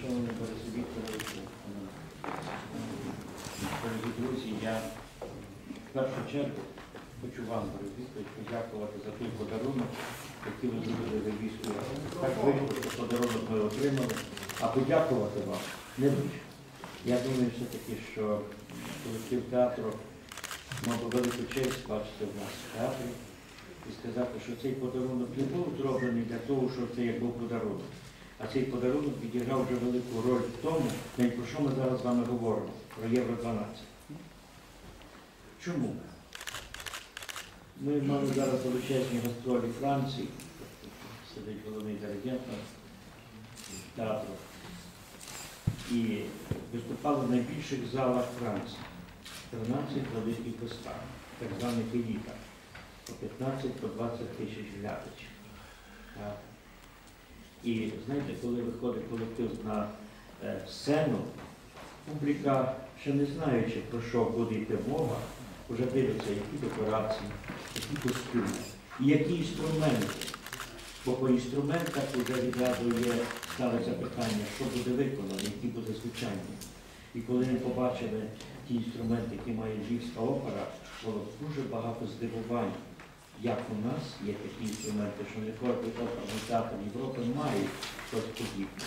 Шановні Борисі Вікторовичу, дорогі друзі, я в першу чергу хочу вам, Борис подякувати за той подарунок, який ви зробили ради. Так вийшло, що подарунок ми отримали, а подякувати вам не дуже. Я думаю все-таки, що колектив театру мав велику честь бачити в нас в театрі і сказати, що цей подарунок не був зроблений для того, що це як був подарунок. А цей подарунок відіграв вже велику роль в тому, про що ми зараз з вами говоримо, про Євро 12. Чому? Ми мали зараз величезні гастролі Франції, сидить головний диригент театру, і виступали в найбільших залах Франції. 13 великих вистав, так званих еліта, по 15-20 тисяч глядачів. І знаєте, коли виходить колектив на е, сцену, публіка, ще не знаючи, про що буде йти мова, вже дивиться, які декорації, які костюми, і які інструменти. Бо по інструментах вже відразу є ставиться запитання, що буде виконано, які буде звучання. І коли ми побачили ті інструменти, які має Львівська опера, було дуже багато здивувань, як у нас є такі інструменти, що не кожен театр Європи має щось подібне.